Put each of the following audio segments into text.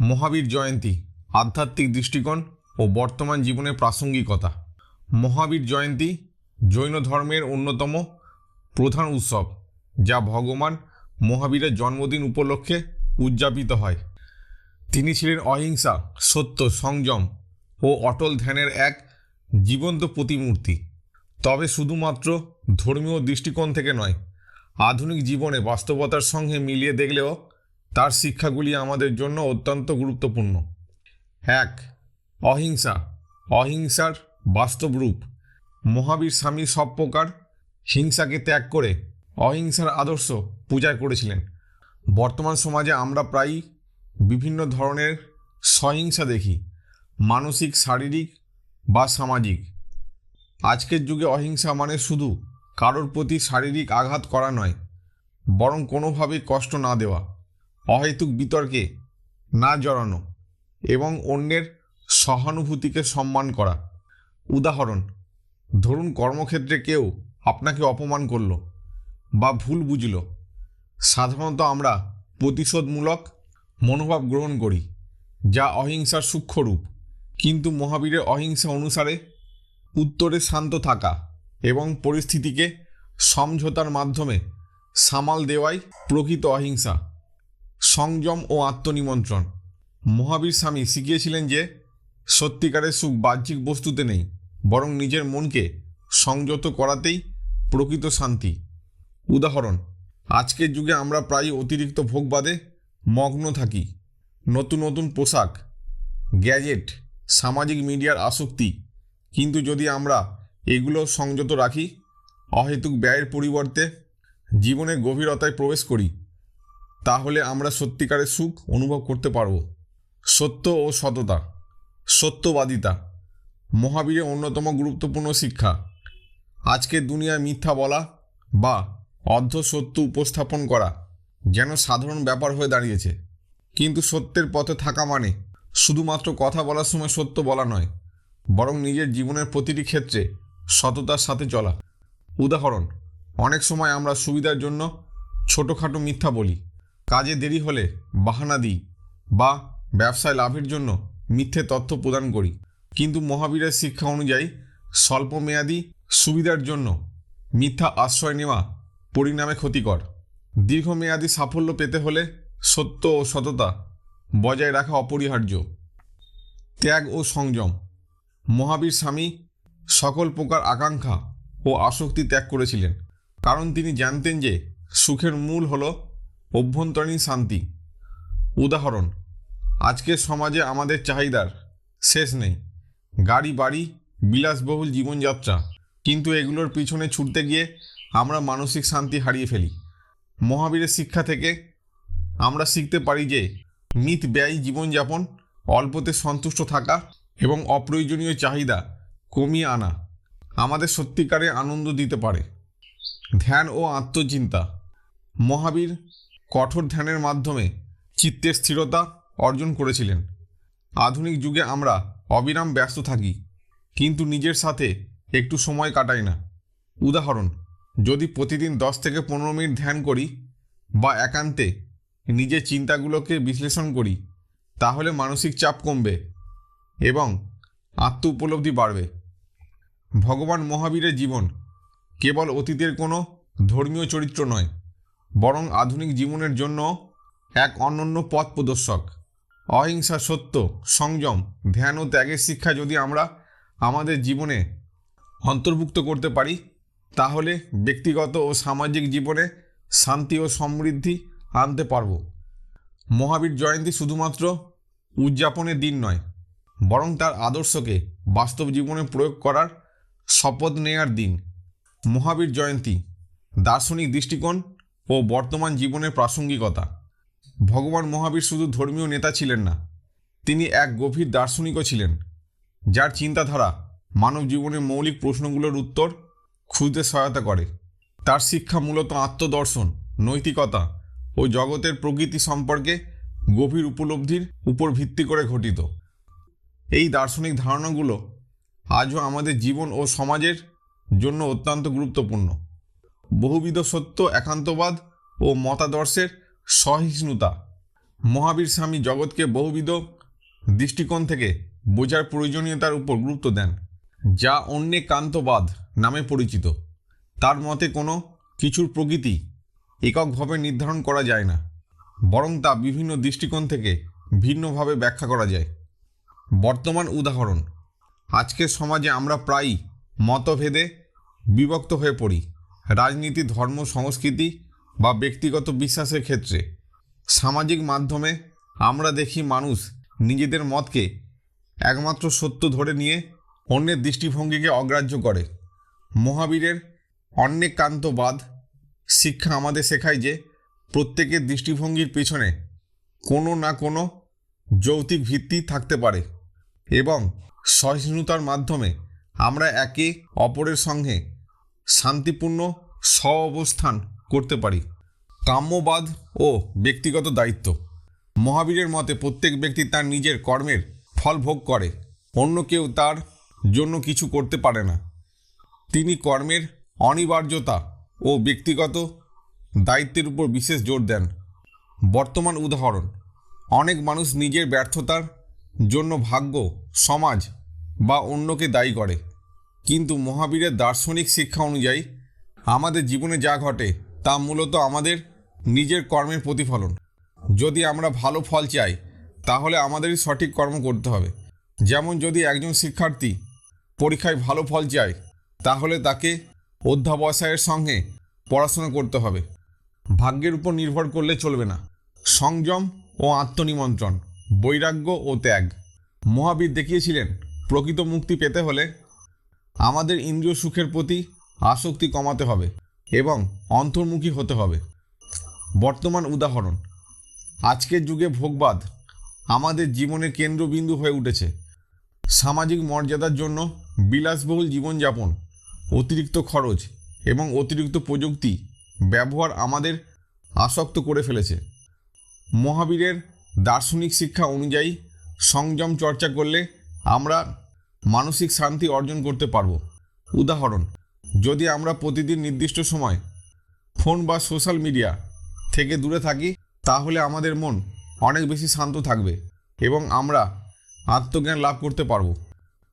মহাবীর জয়ন্তী, আধ্যাত্মিক দৃষ্টিকোণ ও বর্তমান জীবনের প্রাসঙ্গিকতা। মহাবীর জয়ন্তী, জৈন ধর্মের অন্যতম প্রধান উৎসব, যা ভগবান মহাবীরের জন্মদিন উপলক্ষে উদযাপিত হয়। তিনি ছিলেন অহিংসা, সত্য, সংযম ও অটল ধ্যানের এক জীবন্ত প্রতিমূর্তি। তবে শুধুমাত্র ধর্মীয় দৃষ্টিকোণ থেকে নয়, আধুনিক জীবনে বাস্তবতার সঙ্গে মিলিয়ে দেখলেও তার শিক্ষাগুলি আমাদের জন্য অত্যন্ত গুরুত্বপূর্ণ। এক, অহিংসা। অহিংসার বাস্তব রূপ। মহাবীর স্বামী সব প্রকার হিংসাকে ত্যাগ করে অহিংসার আদর্শ পূজা করেছিলেন। বর্তমান সমাজে আমরা প্রায়ই বিভিন্ন ধরনের সহিংসা দেখি, মানসিক, শারীরিক বা সামাজিক। আজকের যুগে অহিংসা মানে শুধু কারোর প্রতি শারীরিক আঘাত করা নয়, বরং কোনোভাবেই কষ্ট না দেওয়া। অহেতুক বিতর্কে না জড়ানো এবং অন্যের সহানুভূতিকে সম্মান করা। উদাহরণ, ধরুন কর্মক্ষেত্রে কেউ আপনাকে অপমান করল বা ভুল বুঝল। সাধারণত আমরা প্রতিশোধমূলক মনোভাব গ্রহণ করি, যা অহিংসার সূক্ষ্মরূপ কিন্তু মহাবীরের অহিংসা অনুসারে উত্তরে শান্ত থাকা এবং পরিস্থিতিকে সমঝোতার মাধ্যমে সামাল দেওয়াই প্রকৃত অহিংসা। সংযম ও আত্মনিমন্ত্রণ। মহাবীর স্বামী শিখিয়েছিলেন যে, সত্যিকারের সুখ বাহ্যিক বস্তুতে নেই, বরং নিজের মনকে সংযত করাতেই প্রকৃত শান্তি। উদাহরণ, আজকের যুগে আমরা প্রায় অতিরিক্ত ভোগবাদে মগ্ন থাকি। নতুন নতুন পোশাক, গ্যাজেট, সামাজিক মিডিয়ার আসক্তি, কিন্তু যদি আমরা এগুলো সংযত রাখি, অহেতুক ব্যয়ের পরিবর্তে জীবনের গভীরতায় প্রবেশ করি তাহলে আমরা সত্যিকারের সুখ অনুভব করতে পারব। সত্য ও সততা, সত্যবাদিতা, মহাবীরের অন্যতম গুরুত্বপূর্ণ শিক্ষা। আজকে দুনিয়ায় মিথ্যা বলা বা অর্ধ সত্য উপস্থাপন করা যেন সাধারণ ব্যাপার হয়ে দাঁড়িয়েছে। কিন্তু সত্যের পথে থাকা মানে শুধুমাত্র কথা বলার সময় সত্য বলা নয়, বরং নিজের জীবনের প্রতিটি ক্ষেত্রে সততার সাথে চলা। উদাহরণ, অনেক সময় আমরা সুবিধার জন্য ছোটোখাটো মিথ্যা বলি। কাজে দেরি হলে বাহানা দিই বা ব্যবসায় লাভের জন্য মিথ্যে তথ্য প্রদান করি। কিন্তু মহাবীরের শিক্ষা অনুযায়ী স্বল্পমেয়াদী সুবিধার জন্য মিথ্যা আশ্রয় নেওয়া পরিণামে ক্ষতিকর। দীর্ঘমেয়াদী সাফল্য পেতে হলে সত্য ও সততা বজায় রাখা অপরিহার্য। ত্যাগ ও সংযম। মহাবীর স্বামী সকল প্রকার আকাঙ্ক্ষা ও আসক্তি ত্যাগ করেছিলেন। কারণ তিনি জানতেন যে সুখের মূল হল অভ্যন্তরীণ শান্তি। উদাহরণ, আজকের সমাজে আমাদের চাহিদার শেষ নেই। গাড়ি, বাড়ি, বিলাসবহুল জীবনযাত্রা। কিন্তু এগুলোর পিছনে ছুটতে গিয়ে আমরা মানসিক শান্তি হারিয়ে ফেলি। মহাবীরের শিক্ষা থেকে আমরা শিখতে পারি যে মিত ব্যয়ী জীবনযাপন, অল্পতে সন্তুষ্ট থাকা এবং অপ্রয়োজনীয় চাহিদা কমিয়ে আনা আমাদের সত্যিকারে আনন্দ দিতে পারে। ধ্যান ও আত্মচিন্তা। মহাবীর কঠোর ধ্যানের মাধ্যমে চিত্তের স্থিরতা অর্জন করেছিলেন। আধুনিক যুগে আমরা অবিরাম ব্যস্ত থাকি, কিন্তু নিজের সাথে একটু সময় কাটাই না। উদাহরণ, যদি প্রতিদিন দশ থেকে পনেরো মিনিট ধ্যান করি বা একান্তে নিজের চিন্তাগুলোকে বিশ্লেষণ করি, তাহলে মানসিক চাপ কমবে এবং আত্ম উপলব্ধি বাড়বে। ভগবান মহাবীরের জীবন কেবল অতীতের কোনো ধর্মীয় চরিত্র নয় বরং আধুনিক জীবনের জন্য এক অনন্য পথ প্রদর্শক। অহিংসা সত্য, সংযম, ধ্যান ও ত্যাগের শিক্ষা যদি আমরা আমাদের জীবনে অন্তর্ভুক্ত করতে পারি, তাহলে ব্যক্তিগত ও সামাজিক জীবনে শান্তি ও সমৃদ্ধি আনতে পারব। মহাবীর জয়ন্তী শুধুমাত্র উদযাপনের দিন নয়, বরং তার আদর্শকে বাস্তব জীবনে প্রয়োগ করার শপথ নেয়ার দিন। মহাবীর জয়ন্তী, দার্শনিক দৃষ্টিকোণ ও বর্তমান জীবনের প্রাসঙ্গিকতা। ভগবান মহাবীর শুধু ধর্মীয় নেতা ছিলেন না, তিনি এক গভীর দার্শনিকও ছিলেন, যার চিন্তাধারা মানব জীবনের মৌলিক প্রশ্নগুলোর উত্তর খুঁজতে সহায়তা করে। তার শিক্ষা মূলত আত্মদর্শন, নৈতিকতা ও জগতের প্রকৃতি সম্পর্কে গভীর উপলব্ধির উপর ভিত্তি করে ঘটিত। এই দার্শনিক ধারণাগুলো আজও আমাদের জীবন ও সমাজের জন্য অত্যন্ত গুরুত্বপূর্ণ। বহুবিধ সত্য, একান্তবাদ ও মতাদর্শের সহিষ্ণুতা। মহাবীর স্বামী জগৎকে বহুবিধ দৃষ্টিকোণ থেকে বোঝার প্রয়োজনীয়তার উপর গুরুত্ব দেন, যা অন্যে কান্তবাদ নামে পরিচিত। তার মতে কোনো কিছুর প্রকৃতি এককভাবে নির্ধারণ করা যায় না, বরং তা বিভিন্ন দৃষ্টিকোণ থেকে ভিন্নভাবে ব্যাখ্যা করা যায়। বর্তমান উদাহরণ, আজকের সমাজে আমরা প্রায়ই মতভেদে বিভক্ত হয়ে পড়ি। রাজনীতি, ধর্ম, সংস্কৃতি বা ব্যক্তিগত বিশ্বাসের ক্ষেত্রে সামাজিক মাধ্যমে আমরা দেখি মানুষ নিজেদের মতকে একমাত্র সত্য ধরে নিয়ে অন্যের দৃষ্টিভঙ্গিকে অগ্রাহ্য করে। মহাবীরের অন্যেকান্তবাদ শিক্ষা আমাদের শেখায় যে প্রত্যেকের দৃষ্টিভঙ্গির পেছনে কোনো না কোনো যৌক্তিক ভিত্তি থাকতে পারে এবং সহিষ্ণুতার মাধ্যমে আমরা একে অপরের সঙ্গে শান্তিপূর্ণ সহ অবস্থান করতে পারি। কাম্যবাদ ও ব্যক্তিগত দায়িত্ব। মহাবীরের মতে প্রত্যেক ব্যক্তি তার নিজের কর্মের ফল ভোগ করে, অন্য কেউ তার জন্য কিছু করতে পারে না। তিনি কর্মের অনিবার্যতা ও ব্যক্তিগত দায়িত্বের উপর বিশেষ জোর দেন। বর্তমান উদাহরণ, অনেক মানুষ নিজের ব্যর্থতার জন্য ভাগ্য, সমাজ বা অন্যকে দায়ী করে। কিন্তু মহাবীরের দার্শনিক শিক্ষা অনুযায়ী আমাদের জীবনে যা ঘটে তা মূলত আমাদের নিজের কর্মের প্রতিফলন। যদি আমরা ভালো ফল চাই, তাহলে আমাদেরই সঠিক কর্ম করতে হবে। যেমন যদি একজন শিক্ষার্থী পরীক্ষায় ভালো ফল চায়, তাহলে তাকে অধ্যাবসায়ের সঙ্গে পড়াশোনা করতে হবে। ভাগ্যের উপর নির্ভর করলে চলবে না। সংযম ও আত্মনিমন্ত্রণ, বৈরাগ্য ও ত্যাগ। মহাবীর দেখিয়েছিলেন, প্রকৃত মুক্তি পেতে হলে আমাদের ইন্দ্রিয় সুখের প্রতি আসক্তি কমাতে হবে এবং অন্তর্মুখী হতে হবে। বর্তমান উদাহরণ, আজকের যুগে ভোগবাদ আমাদের জীবনের কেন্দ্রবিন্দু হয়ে উঠেছে। সামাজিক মর্যাদার জন্য বিলাসবহুল জীবনযাপন, অতিরিক্ত খরচ এবং অতিরিক্ত প্রযুক্তি ব্যবহার আমাদের আসক্ত করে ফেলেছে। মহাবীরের দার্শনিক শিক্ষা অনুযায়ী সংযম চর্চা করলে আমরা মানসিক শান্তি অর্জন করতে পারব। উদাহরণ, যদি আমরা প্রতিদিন নির্দিষ্ট সময় ফোন বা সোশ্যাল মিডিয়া থেকে দূরে থাকি, তাহলে আমাদের মন অনেক বেশি শান্ত থাকবে এবং আমরা আত্মজ্ঞান লাভ করতে পারব।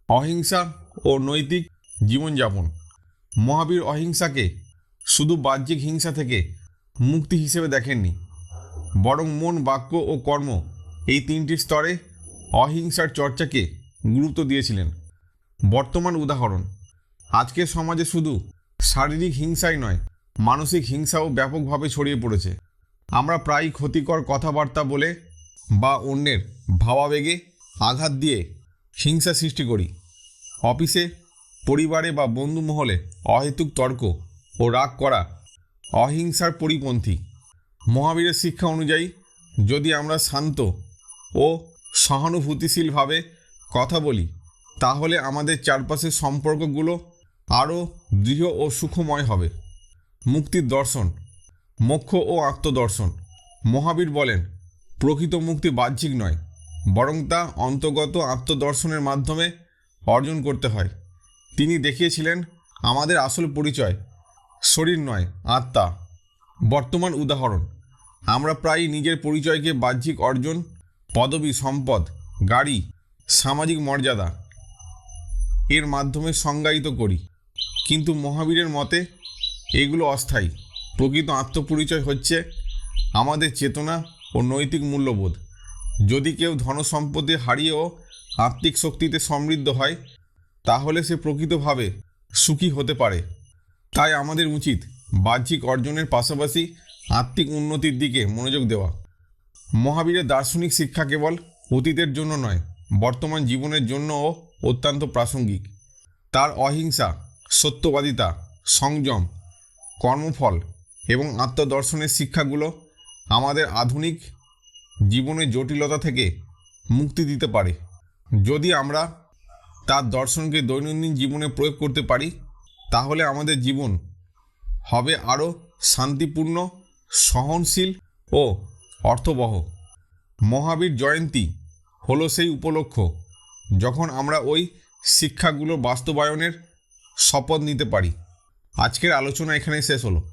অহিংসা ও নৈতিক জীবনযাপন, মহাবীর অহিংসাকে শুধু বাহ্যিক হিংসা থেকে মুক্তি হিসেবে দেখেননি, বরং মন, বাক্য ও কর্ম এই তিনটি স্তরে অহিংসার চর্চাকে গুরুত্ব দিয়েছিলেন। বর্তমান উদাহরণ। আজকের সমাজে শুধু শারীরিক হিংসাই নয়, মানসিক হিংসাও ব্যাপকভাবে ছড়িয়ে পড়েছে। আমরা প্রায়ই ক্ষতিকর কথাবার্তা বলে বা অন্যের ভাবাবেগে আঘাত দিয়ে হিংসা সৃষ্টি করি। অফিসে, পরিবারে বা বন্ধু মহলে অহেতুক তর্ক ও রাগ করা অহিংসার পরিপন্থী। মহাবীরের শিক্ষা অনুযায়ী, যদি আমরা শান্ত ও সহানুভূতিশীলভাবে কথা বলি তাহলে আমাদের চারপাশের সম্পর্কগুলো আরও দৃঢ় ও সুখময় হবে। মুক্তির দর্শন, মোক্ষ ও আত্মদর্শন। মহাবীর বলেন, প্রকৃত মুক্তি বাহ্যিক নয়, বরং তা অন্তর্গত আত্মদর্শনের মাধ্যমে অর্জন করতে হয়। তিনি দেখিয়েছিলেন, আমাদের আসল পরিচয় শরীর নয়, আত্মা। বর্তমান উদাহরণ, আমরা প্রায়ই নিজের পরিচয়কে বাহ্যিক অর্জন, পদবী, সম্পদ, গাড়ি, সামাজিক মর্যাদা এর মাধ্যমে সংজ্ঞায়িত করি। কিন্তু মহাবীরের মতে এগুলো অস্থায়ী। প্রকৃত আত্মপরিচয় হচ্ছে আমাদের চেতনা ও নৈতিক মূল্যবোধ। যদি কেউ ধনসম্পত্তি হারিয়েও আত্মিক শক্তিতে সমৃদ্ধ হয়, তাহলে সে প্রকৃতভাবে সুখী হতে পারে। তাই আমাদের উচিত বাহ্যিক অর্জনের পাশাপাশি আত্মিক উন্নতির দিকে মনোযোগ দেওয়া। মহাবীরের দার্শনিক শিক্ষা কেবল অতীতের জন্য নয় বর্তমান জীবনের জন্যও অত্যন্ত প্রাসঙ্গিক। তার অহিংসা, সত্যবাদিতা, সংযম, কর্মফল এবং আত্মদর্শনের শিক্ষাগুলো আমাদের আধুনিক জীবনের জটিলতা থেকে মুক্তি দিতে পারে। যদি আমরা তার দর্শনকে দৈনন্দিন জীবনে প্রয়োগ করতে পারি, তাহলে আমাদের জীবন হবে আরও শান্তিপূর্ণ, সহনশীল ও অর্থবহ। মহাবীর জয়ন্তী হলো সেই উপলক্ষ, যখন আমরা ওই শিক্ষাগুলো বাস্তবায়নের শপথ নিতে পারি। আজকের আলোচনা এখানেই শেষ হলো।